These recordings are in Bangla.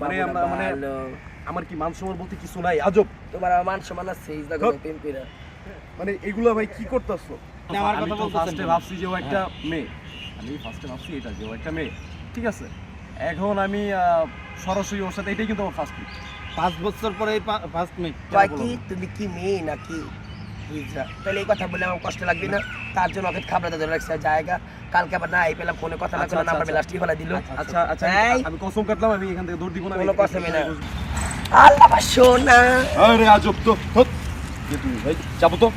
মানে আমরা মানে আমার কি মান সম্মান বলতে কিছু নাই? আজব। তোমার মান সম্মান আছে ইজদা করে প্রেম কইরা মানে এগুলো ভাই কি করতেছো? আমার আমি কথা বলতেছেন ফার্স্টে ভাবছি যে ও একটা মেয়ে। আমি ফার্স্টে ভাবছি এটা যে ও একটা মেয়ে। ঠিক আছে? এখন আমি আহ, সরাসরি ওর সাথে এটাই কিন্তু আমার ফার্স্ট পাঁচ বছর পরে ফার্স্ট মিট কি? তুমি কি মেয়ে নাকি? তাহলে এই কথা বলে আমার কষ্ট লাগবে না। তার জন্য ওকে খাবার ধরে রাখছে জায়গা কালকে আবার না পেলাম ফোনে কথা না আচ্ছা, করে আচ্ছা, নাম্বার আচ্ছা। লাস্টি ফেলা দিল। আচ্ছা আচ্ছা আমি- আমি কসম কাটলাম আমি এখান থেকে দৌড় দিব না কোনো কসমই না। আল্লাহ সোনা। আরে আজব তো। কে তুমি? ভাই যাব তো।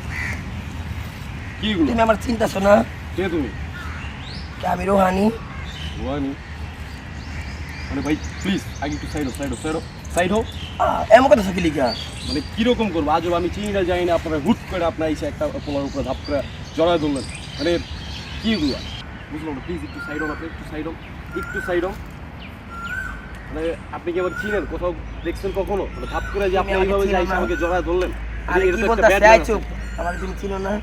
কি এগুলো? তুমি আমার চিন্তা শোনা। কে তুমি? আমি রোহানি? রোহানি? মানে ভাই প্লিজ আগে একটু সাইড হো সাইড হো সাইড হো সাইড হো এমন কথা থাকি লিখা মানে কীরকম করব? আজব আমি চিনি না জানি না আপনারা হুট করে আপনার এসে একটা পোলার উপরে ধাপ করে জড়ায় ধরলেন। মানে কি এগুলো? বুঝলাম না? প্লিজ একটু সাইড হন আপনি একটু সাইড হন একটু সাইড হন মানে আপনি কি আবার চিনেন? কোথাও দেখছেন কখনো? মানে ধাপ করে যে আপনি এইভাবে যে চিনো এসে না। আমাকে জড়ায় ধরলেন। আরে এটা কি তো একটা বলতেছে? bad আই luck চুপ। আমার তুমি চিনো না? আছে।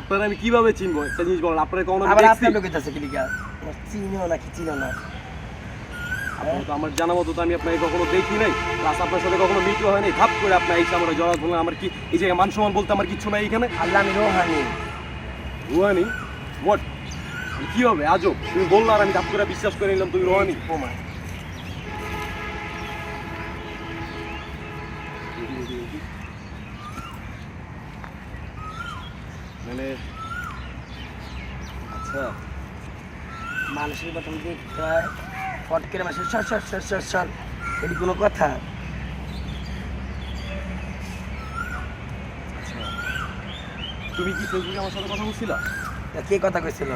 আপনারা আমি কীভাবে চিনবো? একটা জিনিস বলেন আপনারা কখনো আমার চিনো নাকি চিনো না? তো আমার জানা মতো তো আমি আপনাকে কখনো দেখি নাই। প্লাস আপনার সাথে কখনো মিটও হয়নি ধাপ করে আপনার এসে আমরা জড়া ধরলেন আমার কি এই জায়গায় মান সম্মান বলতে আমার কিচ্ছু নাই এখানে? আল্লাহ আমি রোহানি। রোহানি হোয়াট কি হবে? আজব তুমি বলল আর আমি করে বিশ্বাস করে নিলাম তুমি রোহানি। প্রমাণ মানে আচ্ছা। মানুষের প্রথম দেখতে হয় ফট করে মাসে সর সর সর সর সর এটি কোনো কথা। তুমি কি ফেসবুকে আমার সাথে কথা বলছিলা? তা কে কথা কইছিল?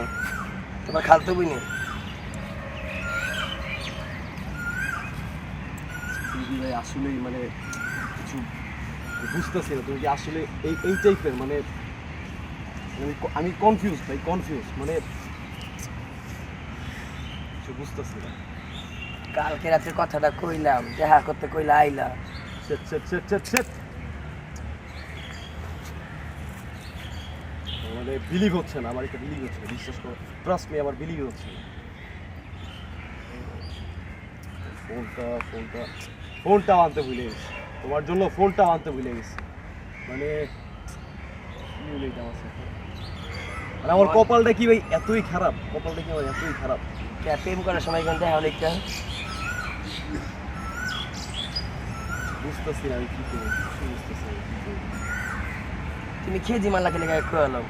তোমার খালতো কি ভাই আসলেই মানে কিছু বুঝতেছি না তুমি কি আসলে এই এই টাইপের মানে আমি আমি কনফিউজ ভাই কনফিউজ মানে কিছু বুঝতেছি না। কালকে রাতের কথাটা কইলাম দেখা করতে কইলা আইলা। Set set set set set মানে বিলিভ হচ্ছে না আমার এটা বিলিভ হচ্ছে না বিশ্বাস করো ট্রাস্ট মি আমার বিলিভ হচ্ছে না। ফোনটা ফোনটা ফোনটা আনতে ভুলে গেছি। তোমার জন্য ফোনটা আনতে ভুলে গেছি। মানে আমার সাথে? মানে আমার কপালটা কি ভাই এতই খারাপ? কপালটা কি আমার এতই খারাপ? প্রেম করার সময় কোন দেখা হলো একটা বুঝতেছি আমি কি করব বুঝতেছি আমি কি করব। তুমি খেয়ে মাল্লা খেলে গায়ে খোয়ালাম।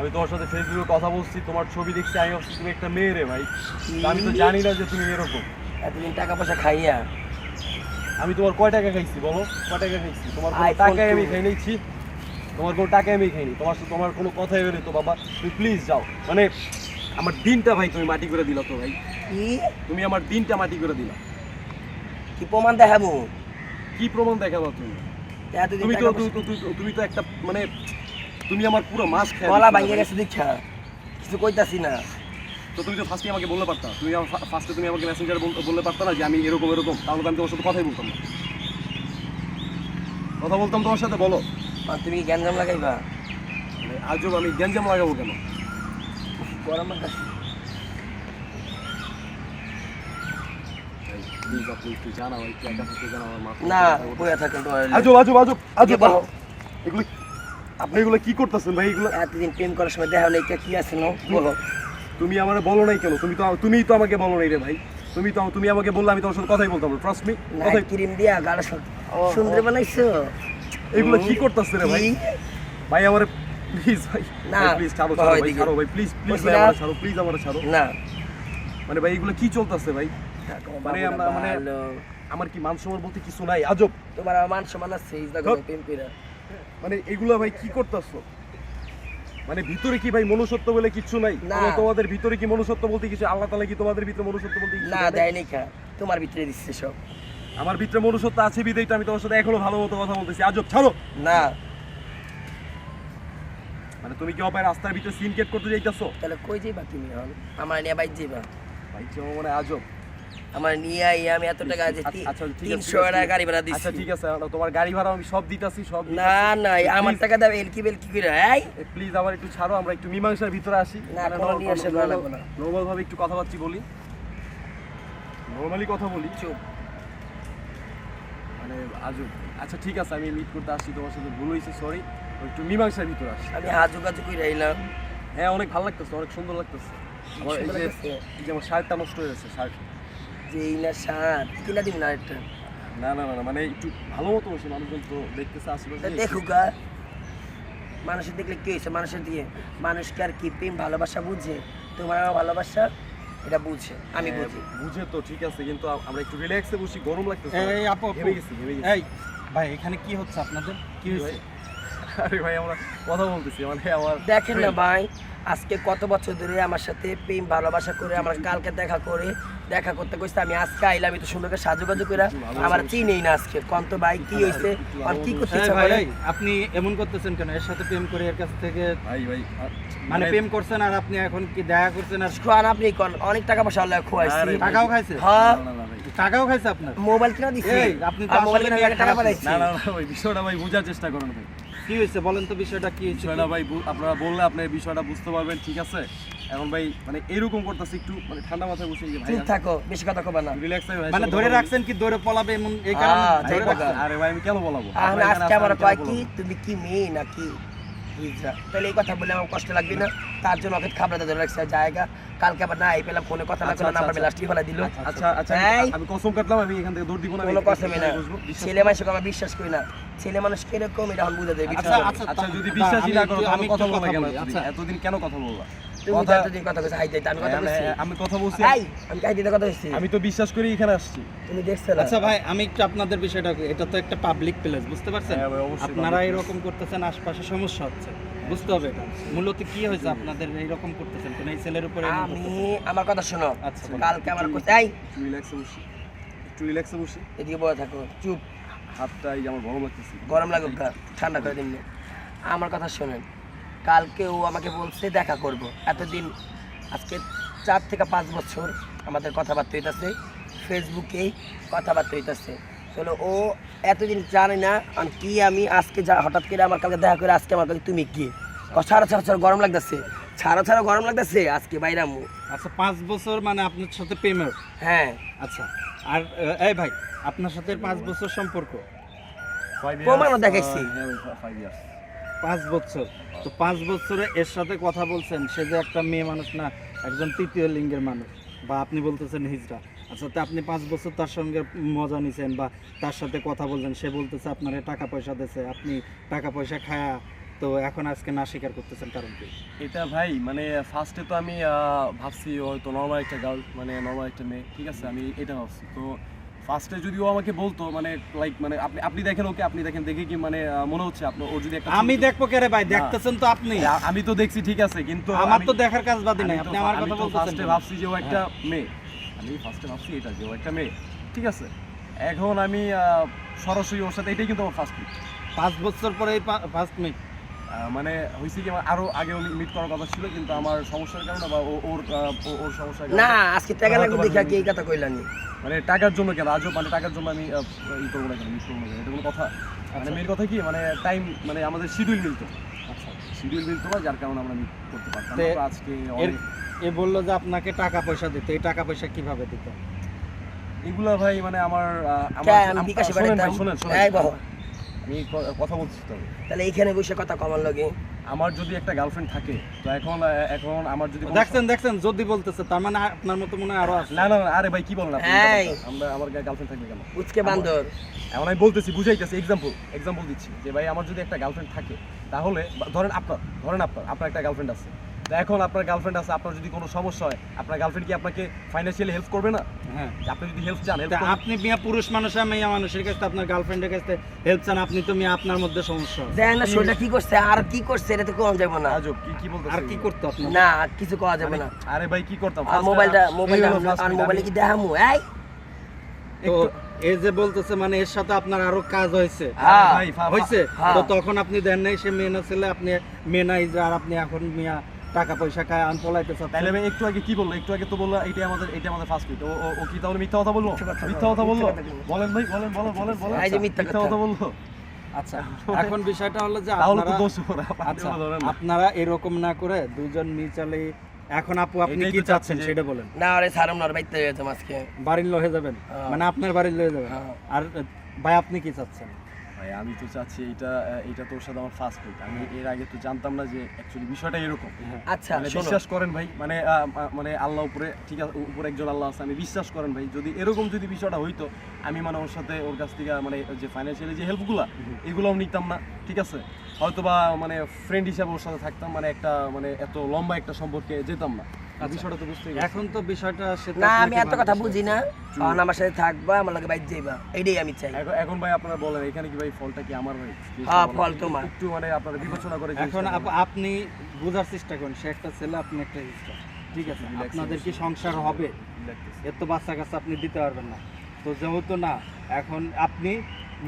আমি তোমার সাথে ফেসবুকে কথা বলছি তোমার ছবি দেখছি আমি ভাবছি তুমি একটা মেয়ে রে ভাই। আমি তো জানি না যে তুমি এরকম। এতদিন টাকা পয়সা খাইয়া। আমি তোমার কয় টাকা খাইছি বলো? কয় টাকা খাইছি? তোমার কোনো আমি। খাই নিচ্ছি তোমার কোনো টাকায় আমি খাইনি। তোমার সাথে তোমার কোনো কথাই বেরোয় তো বাবা তুমি প্লিজ যাও। মানে আমার দিনটা ভাই তুমি মাটি করে দিলা তো ভাই। তুমি আমার দিনটা মাটি করে দিলা। কি প্রমাণ দেখাবো? কি প্রমাণ দেখাবো তুমি? টাকা তুমি তো- তুমি তো একটা মানে তুমি আমার পুরো মাস খেয়ে গলা ভাঙিয়ে গেছে দেখা কিছু কইতাছি না। তো তুমি তো ফার্স্টে আমাকে বলতে পারতা। তুমি ফার্স্টে তুমি আমাকে মেসেঞ্জারে বলতে পারতা না যে আমি এরকম এরকম। তাহলে তো আমি তোমার সাথে কথাই বলতাম না। কথা বলতাম তোমার সাথে বলো। আর তুমি কি গ্যাঞ্জাম লাগাইবা? আজব আমি গ্যাঞ্জাম লাগাবো কেন? গরম আমার না আজব আজব আজব আজব। এগুলো আপনি এগুলো কি করতেছেন ভাই? এগুলো এতদিন প্রেম করার সময় দেখা হলো এটা কি আছে নো? বলো। তুমি আমার বলো নাই কেন? তুমি তো তুমিই তো আমাকে বলো নাই রে ভাই। তুমি তো তুমি আমাকে বললে আমি তোমার সাথে কথাই বলতাম ট্রাস্ট মি কথাই ক্রিম দিয়া গাড়া সুন্দর বানাইছো? এগুলো কি করতেছে রে ভাই? ভাই আমার প্লিজ ভাই না, প্লিজ ছাড়ো ছাড়ো ভাই ছাড়ো ভাই প্লিজ প্লিজ ভাই। আমার ছাড়ো প্লিজ আমার ছাড়ো। না। মানে ভাই এগুলো কি চলতেছে ভাই? মানে আমরা মানে আমার কি মান সম্মান বলতে কিছু নাই? আজব। তোমার মান সম্মান আছে প্রেম কইরা মানে এগুলো ভাই কি করতেছো? মানে ভিতরে কি ভাই মনুষ্যত্ব বলে কিছু নাই? তোমাদের ভিতরে কি মনুষ্যত্ব বলতে কিছু? আল্লাহ তাআলা কি তোমাদের ভিতরে মনুষ্যত্ব বলতে কিছু না দেয় নাই? খা তোমার ভিতরে দিচ্ছে সব। আমার ভিতরে মনুষ্যত্ব আছে বিদায় তো আমি তোমার সাথে এখনও ভালো মতো কথা বলতেছি। আজব ছাড়ো! না। মানে তুমি কি অপায় রাস্তার ভিতরে সিন কেট করতে যাইতাছো? তাহলে কই যাইবা তুমি আমার নিয়ে বাইক যাইবা। ভাই আমার মনে আজব। আমার নিয়ে আই আমি এত টাকা আছে আচ্ছা, আচ্ছা, আছে, তিনশো টাকা গাড়ি ভাড়া আচ্ছা ঠিক আছে তোমার গাড়ি ভাড়া আমি সব দিতাছি সব না না আমার টাকা দাও এলকি বেলকি করে এই। প্লিজ আবার একটু ছাড়ো আমরা একটু মীমাংসার ভিতরে আসি। না, কোনো নিয়ে আসা করা লাগবে না। নর্মাল ভাবে একটু কথাবার্তা বলি। নর্মালি কথা বলি। চুপ। মানে আজব। আচ্ছা ঠিক আছে আমি মিট করতে আসছি তোমার সাথে ভুল হয়েছে সরি একটু মীমাংসার ভিতরে আসছি। আমি হাজু কাজু করে এলাম হ্যাঁ অনেক ভালো লাগতেছে অনেক সুন্দর লাগতেছে। আমার এই যে এই যে আমার শার্টটা নষ্ট হয়ে গেছে শার্ট যে এই না সাত কিনা দিবি না একটা না না না মানে একটু ভালো মতো বসে মানুষজন তো দেখতেছে আশেপাশে। দেখুক মানুষের দেখলে কি হয়েছে? মানুষের দিয়ে মানুষকে আর কি প্রেম ভালোবাসা বুঝে? তোমার আমার ভালোবাসা এটা বুঝে আমি হ্যাঁ, বুঝি। বুঝে তো ঠিক আছে কিন্তু আমরা একটু রিল্যাক্সে বসি গরম লাগতেছে। এই আপু আপু। ভেবে গেছি ভেবে গেছি। এই ভাই এখানে কি হচ্ছে আপনাদের? কি হয়েছে? আরে ভাই আমরা কথা বলতেছি মানে আমার দেখেন না ভাই আজকে কত বছর ধরে আমার সাথে প্রেম ভালোবাসা করে আমার কালকে দেখা করে দেখা করতে কইছে আমি আজকে আইলাম তো সুন্দর করে সাজুগাজু করে আমার চিনেই না আজকে। কন্ত ভাই কি হয়েছে আর কি করতে এই ভাই করে? আপনি এমন করতেছেন কেন? এর সাথে প্রেম করে এর কাছ থেকে ভাই ভাই মানে প্রেম করছেন আর আপনি এখন কি দেখা করছেন আর খান আপনি কোন অনেক টাকা পয়সা আল্লাহ খোয়াইছি। টাকাও খাইছে? হ্যাঁ। টাকাও খাইছে আপনার? মোবাইল কিনা দিছি? এই, আপনি তো মোবাইল কিনা টাকা। পাঠাইছি না না ভাই বিষয়টা ভাই বোঝার চেষ্টা করুন ভাই। কি হয়েছে বলেন তো বিষয়টা কি হয়েছে ভাই আপনারা বললে আপনি বিষয়টা বুঝতে পারবেন ঠিক আছে? এখন ভাই মানে এরকম করতেছে একটু মানে ঠান্ডা মাথায় বসে ভাই। থাকো বেশি কথা কবে না। রিল্যাক্স ভাই মানে ধরে রাখছেন কি ধরে পলাবে এমন এই কারণে? ধরে ধরে রাখছেন? আরে ভাই আমি কেন বলাবো? আর আজকে আমার কয় কি? তুমি কি মেয়ে নাকি? তাহলে এই কথা বলে আমার কষ্ট লাগবে না। তার জন্য ওকে খাবড়াতে ধরে রাখছে জায়গা। কালকে আবার না এই পেলাম ফোনে কথা না আচ্ছা, করে আচ্ছা, নাম্বার আচ্ছা। লাস্টে ফেলা দিল। আচ্ছা আচ্ছা আমি- আমি কসম কাটলাম আমি এখান থেকে দৌড় দিব না আমি কোনো না। ছেলে মানুষকে আমরা বিশ্বাস করি না। ছেলে মানুষ কীরকম এটা এখন বুঝা যায় আচ্ছা বিশ্বাস আচ্ছা আচ্ছা যদি বিশ্বাসই না করো আমি কথা একটু কেন এতদিন? আচ্ছা। এতদিন কেন কথা বললা? তুমি তো এতদিন কথা কইছো হাই আমি কথা হ্যাঁ, হ্যাঁ, আমি কথা বলছি। এই আমি কাই কথা বলছি আমি তো বিশ্বাস করি এখানে আসছি। তুমি দেখছ আচ্ছা ভাই আমি একটু আপনাদের বিষয়টা এটা তো একটা পাবলিক প্লেস বুঝতে পারছেন? হ্যাঁ আপনারা এরকম করতেছেন আশেপাশে সমস্যা হচ্ছে। বুঝতে হবে মূলত কি হয়েছে আপনাদের এইরকম করতেছেন? কোন এই ছেলের উপরে আমি আমার কথা শোনো। আচ্ছা, কালকে আমার কইছে এই! একটু রিল্যাক্সে বসি। একটু রিল্যাক্সে বসি। এদিকে বসে থাকো চুপ। হাতটা এই যে আমার গরম লাগতেছে। গরম লাগুক ঠান্ডা করে দিন আমার কথা শোনেন। কালকে ও আমাকে বলছে দেখা করব। এতদিন আজকে চার থেকে পাঁচ বছর আমাদের কথাবার্তা হইতেছে ফেসবুকেই কথাবার্তা হইতেছে। চলো ও এতদিন জানে না কি আমি আজকে যা হঠাৎ করে আমার কালকে দেখা করে আজকে আমার কাছে তুমি কি? ছাড়া ছাড়া ছাড়া গরম লাগতেছে। ছাড়া ছাড়া গরম লাগতেছে আজকে বাইরে আমু আচ্ছা পাঁচ বছর মানে আপনার সাথে প্রেমের? হ্যাঁ। আচ্ছা আর এই ভাই আপনার সাথে পাঁচ বছর সম্পর্ক? প্রমাণও years, দেখাইছি। পাঁচ বছর। তো পাঁচ বছরে এর সাথে কথা বলছেন, সে যে একটা মেয়ে মানুষ না, একজন তৃতীয় লিঙ্গের মানুষ, বা আপনি বলতেছেন হিজড়া। আচ্ছা তো আপনি পাঁচ বছর তার সঙ্গে মজা নিছেন বা তার সাথে কথা বলছেন, সে বলতেছে আপনার টাকা পয়সা দিয়েছে, আপনি টাকা পয়সা খায়া, তো এখন আজকে না স্বীকার করতেছেন কারণ কি? এটা ভাই মানে ফার্স্টে তো আমি ভাবছি হয়তো নর্মাল একটা গার্ল মানে নর্মাল একটা মেয়ে, ঠিক আছে? আমি এটা ভাবছি। তো ফার্স্টে যদি ও আমাকে বলতো মানে লাইক মানে আপনি আপনি দেখেন ওকে আপনি দেখেন দেখে কি মানে মনে হচ্ছে আপনার ও যদি একটা আমি দেখব কে রে ভাই? দেখতেছেন তো আপনি। আমি তো দেখছি ঠিক আছে কিন্তু আমার তো দেখার কাজ বাদি নাই আপনি আমার কথা বলতেছেন ফার্স্টে ভাবছি যে ও একটা মেয়ে। আমি ফার্স্টে ভাবছি এটা যে ও একটা মেয়ে ঠিক আছে? এখন আমি সরাসরি ওর সাথে এটাই কিন্তু আমার ফার্স্ট মিট পাঁচ বছর পরে এই ফার্স্ট মিট মানে হয়েছে কি আমার আরও আগেও মিট করার কথা ছিল কিন্তু আমার সমস্যার কারণে বা ওর ওর সমস্যার কারণে না আজকে টাকা লাগবে দেখা কি এই কথা কইলানি মানে টাকার জন্য কেন? আজও মানে টাকার জন্য আমি ই করব না কেন? মিট করব না এটা কোনো কথা? মানে আচ্ছা। মেয়ের কথা কি মানে টাইম মানে আমাদের শিডিউল মিলতো। আচ্ছা। শিডিউল মিলতো না যার কারণে আমরা মিট করতে পারতাম আজকে এ বলল যে আপনাকে টাকা পয়সা দিতে এই টাকা পয়সা কীভাবে দিত? এগুলা ভাই মানে আমার আমার বিকাশে শোনেন শোনেন শোনেন। আমি কথা বলছি তো। তাহলে এইখানে বসে কথা কমার লগে। আমার যদি একটা গার্লফ্রেন্ড থাকে তো এখন এখন আমার যদি দেখছেন দেখছেন যদি বলতেছে তার মানে আপনার মতো মনে হয় আরও না না না, আরে ভাই কি বলেন আপনি? আমরা আমার গার্লফ্রেন্ড থাকবে কেন? উচকে বান্দর। এখন আমি বলতেছি বুঝাইতেছি এক্সাম্পল এক্সাম্পল দিচ্ছি যে ভাই আমার যদি একটা গার্লফ্রেন্ড থাকে তাহলে ধরেন আপনার ধরেন আপনার আপনার একটা গার্লফ্রেন্ড আছে। এখন আপনার গার্লফ্রেন্ড আছে আপনার যদি কোনো সমস্যা হয় আপনার গার্লফ্রেন্ড কি আপনাকে ফাইন্যান্সিয়ালি হেল্প করবে না? হ্যাঁ। আপনি যদি হেল্প চান আপনি মিয়া পুরুষ মানুষ আর মেয়ে মানুষের কাছে আপনার গার্লফ্রেন্ডের কাছে হেল্প চান আপনি তো মিয়া আপনার মধ্যে সমস্যা। দেখ না শরীরটা কি করছে আর কি করছে এটা তো কোন যাবে না। আজব কি কি বলতেছেন? আর কি করতো আপনার না কিছু করা যাবে না। আরে ভাই কি করতাম? আর মোবাইলটা এই মোবাইলটা আর মোবাইলে কি দেখামু? এই! তো এই যে বলতেছে মানে এর সাথে আপনার আরও কাজ হয়েছে। হ্যাঁ, হয়েছে? হ্যাঁ। তো তখন আপনি দেন নাই সে মেয়ে না ছেলে আপনি মেয়ে নাই যে আর আপনি এখন মিয়া টাকা পয়সা খায় আন পলাইতে তাহলে ভাই একটু আগে কি বলল? একটু আগে তো বলল এটাই আমাদের এটা আমাদের ফার্স্ট মিট ও কি তাহলে মিথ্যা কথা বলল? মিথ্যা কথা বলল। বলেন ভাই বলেন বলেন বলেন বলেন। এই যে মিথ্যা কথা। কথা বলল। আচ্ছা। এখন বিষয়টা হলো যে আপনারা আচ্ছা আপনারা এরকম না করে দুজন মিউচুয়ালি এখন আপু আপনি কি চাচ্ছেন সেটা বলেন। না আরে সারম নর বাইতে যেতাম আজকে। বাড়ির লয়ে যাবেন? হ্যাঁ। মানে আপনার বাড়ির লয়ে যাবেন? হ্যাঁ। আর ভাই আপনি কি চাচ্ছেন? ভাই আমি তো চাচ্ছি এটা এটা তোর সাথে আমার ফার্স্ট মিট আমি এর আগে তো জানতাম না যে অ্যাকচুয়ালি বিষয়টা এরকম। আচ্ছা মানে বিশ্বাস করেন ভাই মানে মানে আল্লাহ উপরে ঠিক আছে উপরে একজন আল্লাহ আছে আমি বিশ্বাস করেন ভাই যদি এরকম যদি বিষয়টা হইতো আমি মানে ওর সাথে ওর কাছ থেকে মানে যে ফাইন্যান্সিয়ালি যে হেল্পগুলো এগুলোও নিতাম না ঠিক আছে? হয়তো বা মানে ফ্রেন্ড হিসাবে ওর সাথে থাকতাম মানে একটা মানে এত লম্বা একটা সম্পর্কে যেতাম না। বিষয়টা তো বুঝতে এখন তো বিষয়টা না আমি এত কথা বুঝি না। কারণ আমার সাথে থাকবা আমার লগে বাইতে যাইবা। এটাই আমি চাই। এখন এখন ভাই আপনারা বলেন এখানে কি ভাই ফলটা কি আমার ভাই? হ্যাঁ, ফল তোমার। একটু মানে আপনারা বিবেচনা করে এখন আপনি বোঝার চেষ্টা করেন সে একটা ছেলে আপনি একটা ঠিক আছে আপনাদের কি সংসার হবে? দেখতেছি। এর তো বাচ্চা কাচ্চা আপনি দিতে পারবেন না। তো যেহেতু না এখন আপনি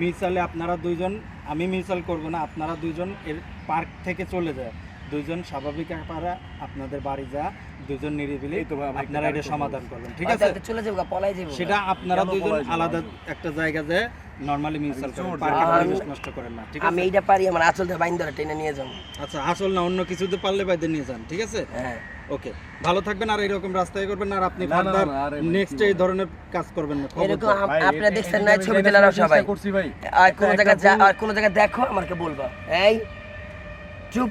মিউচুয়ালে আপনারা দুইজন আমি মিউচুয়াল করব না আপনারা দুইজন এর পার্ক থেকে চলে যায়। দুইজন স্বাভাবিক আকারে আপনাদের বাড়ি যা দুইজন নিরিবিলি আপনারা এটা সমাধান করবেন ঠিক আছে? চলে যাব গা, পলাই যাব সেটা আপনারা কেন দুইজন বলা যায় না? আলাদা একটা জায়গা যে নরমালি মিউচুয়াল করেন চোর পার্কে যায়। পরিবেশ নষ্ট করেন না ঠিক আছে? আমি এইটা পারি আমার আঁচল ধরে বাইন ধরে টেনে নিয়ে যাব। আচ্ছা আসল না অন্য কিছুতে পারলে বাইরে নিয়ে যান ঠিক আছে? হ্যাঁ। ওকে ভালো থাকবেন আর এরকম রাস্তায় করবেন আর আপনি ফার্দার নেক্সট এই ধরনের কাজ করবেন না এরকম। আপনারা দেখছেন না ছবি চেষ্টা সবাই। করছি ভাই। আর কোন যা আর কোন জায়গায় দেখো আমাকে বলবা। এই চুপ।